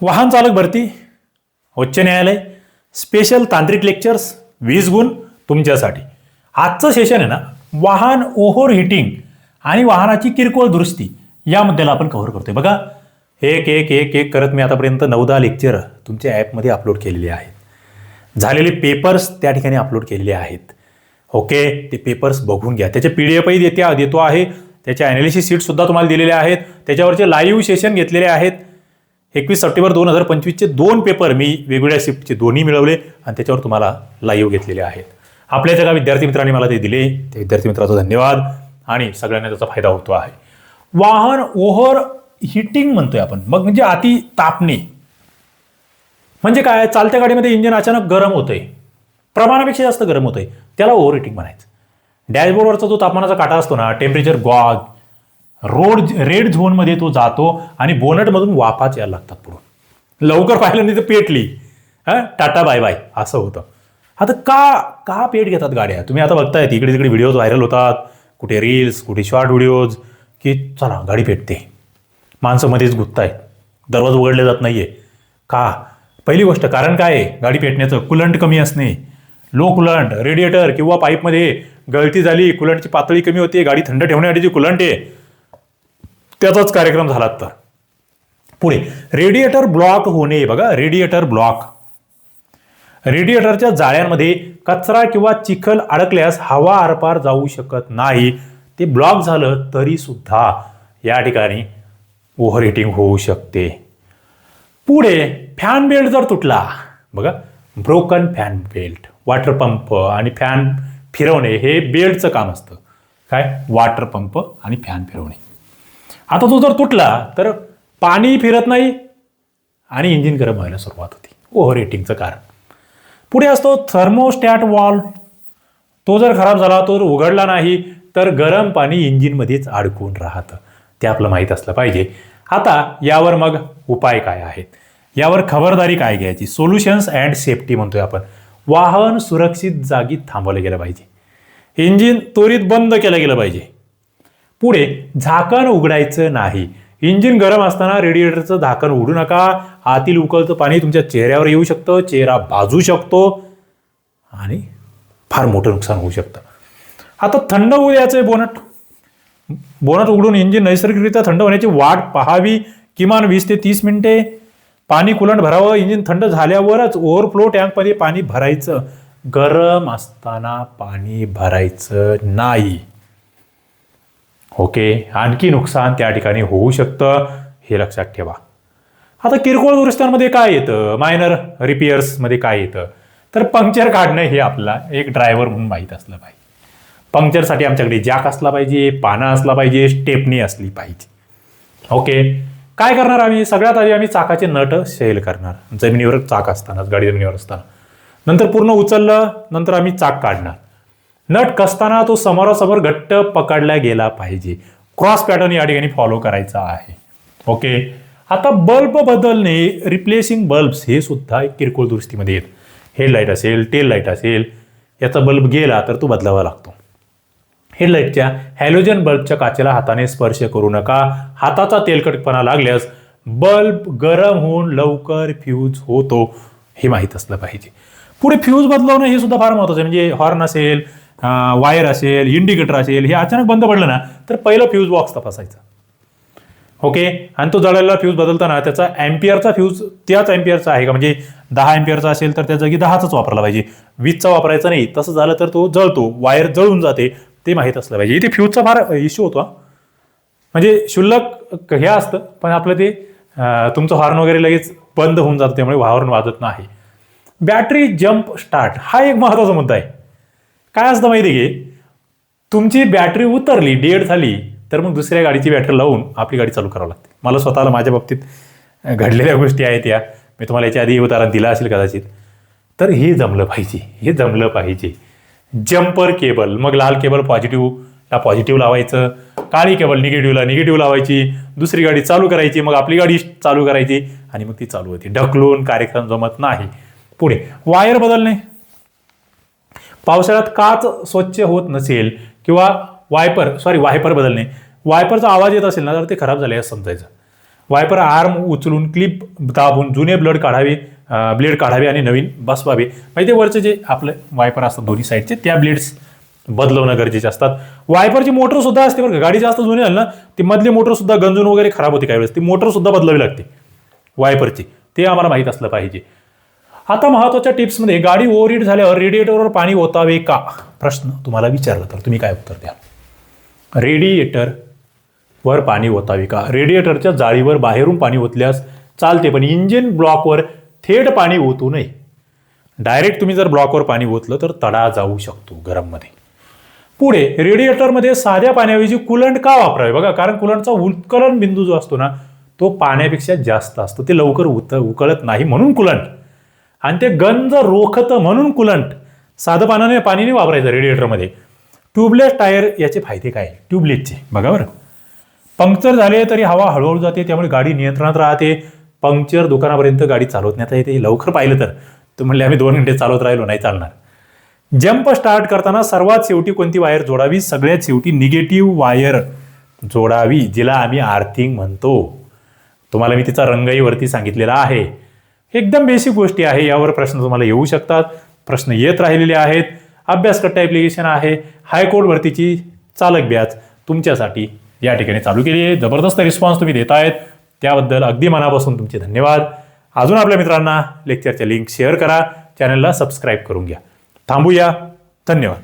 वाहन चालक भरती उच्च न्यायालय स्पेशल तांत्रिक लेक्चर्स वीस गुण तुमच्यासाठी. आजचं सेशन आहे ना वाहन ओव्हर हिटिंग आणि वाहनाची किरकोळ दुरुस्ती या मुद्द्याला आपण कव्हर करतोय. बघा एक एक एक एक करत मी आतापर्यंत नऊदा लेक्चर तुमच्या ॲपमध्ये अपलोड केलेले आहेत. झालेले पेपर्स त्या ठिकाणी अपलोड केलेले आहेत. ओके ते पेपर्स बघून घ्या. त्याचे पी डी एफही देते देतो आहे. त्याच्या ॲनालिसिस सीटसुद्धा तुम्हाला दिलेले आहेत. त्याच्यावरचे लाईव्ह सेशन घेतलेले आहेत. एकवीस सप्टेंबर दोन हजार पंचवीसचे दोन पेपर मी वेगवेगळ्या शिफ्टचे दोन्ही मिळवले आणि त्याच्यावर तुम्हाला लाईव्ह घेतलेले आहेत. आपल्या जगा विद्यार्थी मित्रांनी मला ते दिले. त्या विद्यार्थी मित्राचा धन्यवाद आणि सगळ्यांना त्याचा फायदा होतो आहे. वाहन ओव्हर हिटिंग म्हणतोय आपण. मग म्हणजे अति तापणे. म्हणजे काय? चालत्या गाडीमध्ये इंजिन अचानक गरम होतंय. प्रमाणापेक्षा जास्त गरम होतंय. त्याला ओव्हर हिटिंग म्हणायचं. डॅशबोर्डवरचा जो तापमानाचा काटा असतो ना टेम्परेचर गॉग रोड रेड झोनमध्ये तो जातो आणि बोनटमधून वापाच यायला लागतात पुढून लवकर पाहिलं नाही तर पेटली. हा? Tata bye bye. असं होतं. आता का का पेट घेतात गाड्या? तुम्ही आता बघताय तिकडे तिकडे व्हिडिओज व्हायरल होतात. कुठे रील्स कुठे शॉर्ट व्हिडिओज की चला गाडी पेटते. माणसं मध्येच गुंततायत दरवाजा उघडले जात नाहीये. का? पहिली गोष्ट कारण काय आहे? गाडी पेटण्याचं कुलंट कमी असणे. लो कुलंट रेडिएटर किंवा पाईपमध्ये गळती झाली कुलंटची पातळी कमी होते गाडी थंड ठेवण्यासाठी जी कुलंट आहे त्याचाच कार्यक्रम झाला तर पुढे रेडिएटर ब्लॉक होणे बघा रेडिएटर ब्लॉक रेडिएटरच्या जाळ्यांमध्ये कचरा किंवा चिखल अडकल्यास हवा आरपार जाऊ शकत नाही. ते ब्लॉक झालं तरी सुद्धा या ठिकाणी ओव्हरहिटिंग होऊ शकते. पुढे फॅन बेल्ट जर तुटला बघा broken fan belt water pump आणि फॅन फिरवणे हे बेल्टचं काम असतं. काय? वॉटर पंप आणि फॅन फिरवणे. आता तो जर तुटला तर पाणी फिरत नाही आणि इंजिन गरम व्हायला सुरुवात होती. ओव्हर हिटिंगचं कारण. पुढे असतो थर्मोस्टॅट वॉल तो जर खराब झाला तो जर उघडला नाही तर गरम पाणी इंजिनमध्येच अडकून राहतं. ते आपलं माहीत असलं पाहिजे. आता यावर मग उपाय काय आहेत? यावर खबरदारी काय घ्यायची? सोल्युशन्स अँड सेफ्टी म्हणतोय आपण. वाहन सुरक्षित जागी थांबवलं गेलं पाहिजे. इंजिन त्वरित बंद केलं गेलं पाहिजे. पुढे झाकण उघडायचं नाही. इंजिन गरम असताना रेडिएटरचं झाकण उघडू नका. आतील उकळतं पाणी तुमच्या चेहऱ्यावर येऊ शकतं चेहरा भाजू शकतो आणि फार मोठं नुकसान होऊ शकतं. आता थंड होऊ द्यायचं आहे बोनट. बोनट उघडून इंजिन नैसर्गिकरित्या थंड होण्याची वाट पाहावी किमान वीस ते तीस मिनिटे. पाणी कुलंट भरावं इंजिन थंड झाल्यावरच ओव्हरफ्लो टँकमध्ये पाणी भरायचं. गरम असताना पाणी भरायचं नाही. ओके? आणखी नुकसान त्या ठिकाणी होऊ शकतं हे लक्षात ठेवा. आता किरकोळ दुरुस्त्यांमध्ये काय येतं? मायनर रिपेअर्समध्ये काय येतं? तर पंक्चर काढणं हे आपला एक ड्रायव्हर म्हणून माहीत असलं पाहिजे. पंक्चरसाठी आमच्याकडे जॅक असला पाहिजे पाना असला पाहिजे स्टेपनी असली पाहिजे. ओके? काय करणार आम्ही? सगळ्यात आधी आम्ही चाकाचे नट सेल करणार. जमिनीवर चाक असतानाच गाडी जमिनीवर असताना. नंतर पूर्ण उचललं नंतर आम्ही चाक काढणार. नट कसताना तो समोरासमोर घट्ट पकडला गेला पाहिजे. क्रॉस पॅटर्न या ठिकाणी फॉलो करायचा आहे. ओके आता बल्ब बदलणे रिप्लेसिंग बल्ब्स हे सुद्धा एक किरकोळ दुरुस्तीमध्ये येत. हेडलाईट असेल टेल लाइट असेल याचा बल्ब गेला तर तो बदलावा लागतो. हेडलाईटच्या हॅलोजन बल्बच्या काचेला हाताने स्पर्श करू नका. हाताचा तेलकटपणा लागल्यास बल्ब गरम होऊन लवकर फ्यूज होतो हे माहीत असलं पाहिजे. पुढे फ्यूज बदलवणं हे सुद्धा फार महत्त्वाचं आहे. म्हणजे हॉर्न असेल वायर असेल इंडिकेटर असेल हे अचानक बंद पडलं ना तर पहिलं फ्यूज बॉक्स तपासायचा. ओके आणि तो जळालेला फ्यूज बदलताना त्याचा अँपियरचा फ्यूज त्याच अँपियरचा आहे का? म्हणजे दहा अँपियरचा असेल तर त्या जागी दहाचाच वापरला पाहिजे. वीजचा वापरायचा नाही. तसं झालं तर तो जळतो. वायर जळून जाते. ते माहीत असलं पाहिजे. इथे फ्यूजचा फार इश्यू होतो म्हणजे क्षुल्लक हे असतं पण आपलं ते तुमचं हॉर्न वगैरे लगेच बंद होऊन जातं त्यामुळे वावरून वाजत नाही. बॅटरी जंप स्टार्ट हा एक महत्त्वाचा मुद्दा आहे. काय असतं माहिती आहे की तुमची बॅटरी उतरली डेड झाली तर मग दुसऱ्या गाडीची बॅटरी लावून आपली गाडी चालू करावी लागते. मला स्वतःला माझ्या बाबतीत घडलेल्या गोष्टी आहेत या. मी तुम्हाला याच्या आधी उदाहरण दिला असेल कदाचित. तर हे जमलं पाहिजे हे जमलं पाहिजे. जम्पर केबल मग लाल केबल पॉझिटिव्हला पॉझिटिव्ह लावायचं काळी केबल निगेटिव्हला निगेटिव्ह लावायची दुसरी गाडी चालू करायची मग आपली गाडी चालू करायची आणि मग ती चालू होती. ढकलून कार्यक्रम जमत नाही. पुढे वायर बदलणे. पावसाळ्यात काच स्वच्छ होत नसेल किंवा वायपर सॉरी वायपर बदलणे वायपरचा आवाज येत असेल ना तर ते खराब झाले असं समजायचं. वायपर आर्म उचलून क्लिप दाबून जुने ब्लड काढावे ब्लेड काढावे आणि नवीन बसवावे. म्हणजे ते वरचे जे आपलं वायपर असतात दोन्ही साईडचे त्या ब्लेड्स बदलवणं गरजेचे असतात. वायपरची मोटर सुद्धा असते बरं गाडी जास्त जुनी झाली ना ती मधली मोटर सुद्धा गंजून वगैरे खराब होते काही वेळेस. ती मोटर सुद्धा बदलावी लागते वायपरची. ते आम्हाला माहीत असलं पाहिजे. आता महत्त्वाच्या टिप्समध्ये गाडी ओव्हरहीट झाल्यावर रेडिएटरवर पाणी ओतावे का? प्रश्न तुम्हाला विचारला तर तुम्ही काय उत्तर द्या. रेडिएटर वर पाणी ओतावे का? रेडिएटरच्या जाळीवर बाहेरून पाणी ओतल्यास चालते पण इंजिन ब्लॉकवर थेट पाणी ओतू नये. डायरेक्ट तुम्ही जर ब्लॉकवर पाणी ओतलं तर तडा जाऊ शकतो गरममध्ये. पुढे रेडिएटरमध्ये साध्या पाण्याऐवजी कुलंट का वापरावे? बघा कारण कुलंटचा उत्कलन बिंदू जो असतो ना तो पाण्यापेक्षा जास्त असतो. ते लवकर उत उकळत नाही म्हणून कुलंट. आणि ते गंज रोखतं म्हणून कुलंट साधं पाण्याने वापरायचं रेडिएटरमध्ये ट्यूबलेस टायर याचे फायदे काय? ट्यूबलेसचे बघा बरं. पंक्चर झाले तरी हवा हळूहळू जाते त्यामुळे गाडी नियंत्रणात राहते. पंक्चर दुकानापर्यंत गाडी चालवण्यात येते लवकर पाहिलं तर. तू म्हणले आम्ही दोन घंटे चालवत राहिलो नाही चालणार. जंप स्टार्ट करताना सर्वात शेवटी कोणती वायर जोडावी? सगळ्यात शेवटी निगेटिव्ह वायर जोडावी जिला आम्ही आर्थिंग म्हणतो. तुम्हाला मी तिचा रंगही वरती सांगितलेला आहे. एकदम बेसिक गोष्टी आहे यावर प्रश्न तुम्हाला येऊ शकतात. प्रश्न येत राहिलेले आहेत. अभ्यासकट्टा ॲप्लिकेशन आहे. हायकोर्ट भरतीची चालक बॅच तुमच्यासाठी या ठिकाणी चालू केली आहे. जबरदस्त रिस्पॉन्स तुम्ही देत आहेत त्याबद्दल अगदी मनापासून तुमचे धन्यवाद. अजून आपल्या मित्रांना लेक्चरच्या लिंक शेअर करा. चॅनलला सबस्क्राईब करून घ्या. थांबूया. धन्यवाद.